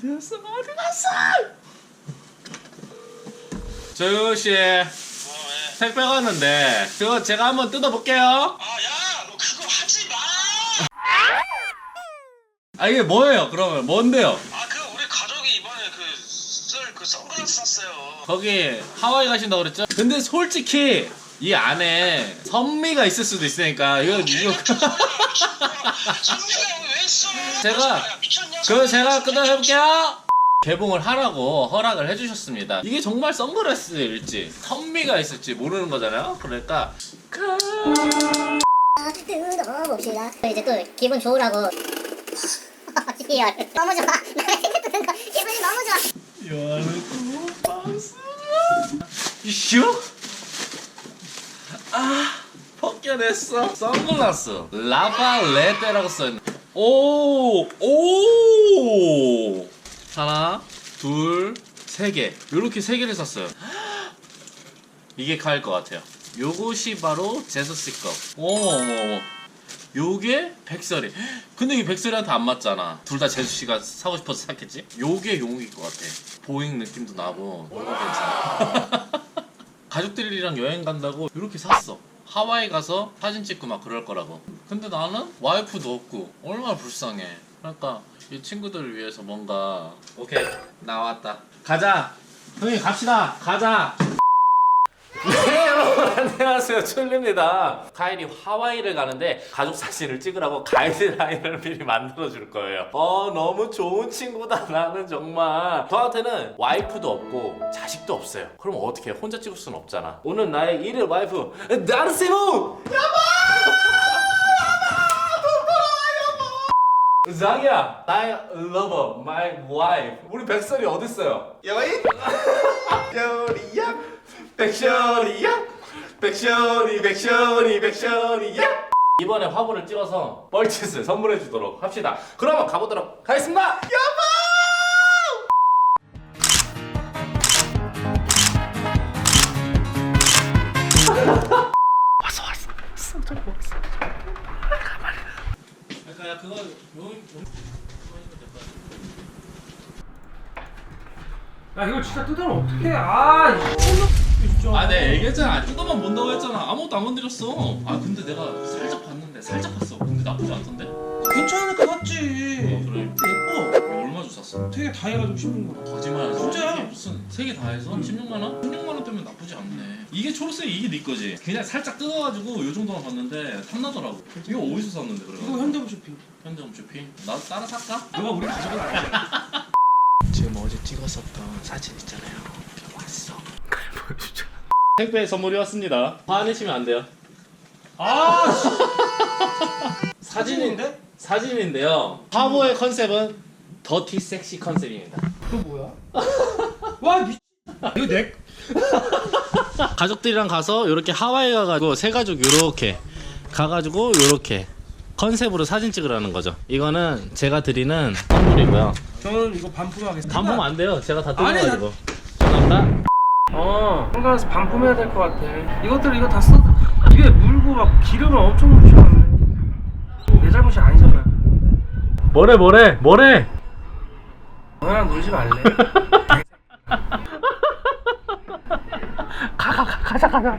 됐어 어디 갔어? 조유 씨 택배 왔는데 그거 제가 한번 뜯어볼게요. 아야 너 그거 하지 마. 아 이게 뭐예요? 그러면 뭔데요? 아 그 우리 가족이 이번에 그 쓸 그 선글라스 샀어요. 거기 하와이 가신다고 그랬죠? 근데 솔직히 이 안에 선미가 있을 수도 있으니까 이거 이거 선미가 여기 왜 있어? 제가 야, 미쳤냐? 그거 제가 뜯어해볼게요. 개봉을 하라고 허락을 해주셨습니다. 이게 정말 선글라스일지 선미가 있을지 모르는 거잖아요. 그러니까 뜯어봅시다. 이제 또 기분 좋으라고. 리얼. 너무 좋아. 나의 생각 뜯은 거 기분이 너무 좋아. 슉! 아 벗겨냈어. 선글라스. 라발레테라고 써있네. 오! 오! 하나 둘세개. 요렇게 세 개를 샀어요. 이게 가일 것 같아요. 요것이 바로 제수씨 거. 어머 어머 어머 요게 백설이. 근데 이 백설이한테 안 맞잖아. 둘다 제수씨가 사고 싶어서 샀겠지? 요게 용일 것 같아. 보잉 느낌도 나고. 괜찮아? 가족들이랑 여행 간다고 이렇게 샀어. 하와이 가서 사진 찍고 막 그럴 거라고. 근데 나는 와이프도 없고 얼마나 불쌍해. 그러니까 이 친구들을 위해서 뭔가 오케이 나왔다. 가자. 형님 갑시다. 가자. 네 여러분 안녕하세요. 춘리입니다. 카일이 하와이를 가는데 가족 사진을 찍으라고 가이드라인을 미리 만들어 줄 거예요. 어 너무 좋은 친구다. 나는 정말. 저한테는 와이프도 없고 자식도 없어요. 그럼 어떻게 해? 혼자 찍을 수는 없잖아. 오늘 나의 일일 와이프 나르세모! 자기야 나의 러버 마이 와이프 우리 백설이 어딨어요? 여인? 여리야? 백션이야 백션이 백션이 백션이 야! 이번에 화보를 찍어서 뻘짓을 선물해 주도록 합시다. 그러면 가보도록 하겠습니다. 가만히 그러니까 야 그거 요, 요, 야 이거 진짜 뜯으면 어떡해. 아 이 아, 내가 얘기했잖아. 뜯어만 본다고 했잖아. 아무것도 안 건드렸어. 아, 근데 내가 살짝 봤는데 살짝 봤어. 근데 나쁘지 않던데? 어, 괜찮으니까 샀지 그래. 예뻐 이거 얼마 주고 샀어? 되게 다 해가지고 싶은 거 거짓말 하지. 진짜야? 이게 무슨 세 개 다 해서 16만 원? 16만 원 때문에 나쁘지 않네. 이게 초록색 이게 네 거지. 그냥 살짝 뜯어가지고 요 정도만 봤는데 탐나더라고. 이거 어디서 샀는데 그래? 이거 현대부 쇼핑 현대홈 쇼핑. 나도 따라 살까? 너가 우리 가족은 아니야 지금 어제 찍었었던 사진 있잖아요. 왔어. 보여주자. 택배 선물이 왔습니다. 화내시면 안 돼요. 아 사진인데? 사진인데요. 화보의 컨셉은 더티 섹시 컨셉입니다. 그거 뭐야 와 미... 이거 내 가족들이랑 가서 이렇게 하와이 가가지고 세 가족 이렇게 가가지고 이렇게 컨셉으로 사진 찍으라는 거죠. 이거는 제가 드리는 선물이고요. 저는 이거 반품하겠습니다 반품 안 돼요. 제가 다 아니, 뜯어가지고. 감사합니다. 어 선글라스 반품해야 될 것 같아 이것들 이거 다 써. 입에 물고 막 기름을 엄청 묻혀놨네 내 잘못이 아니잖아 뭐래 뭐래 뭐래. 너랑 놀지 말래 가가 가, 가자 가자.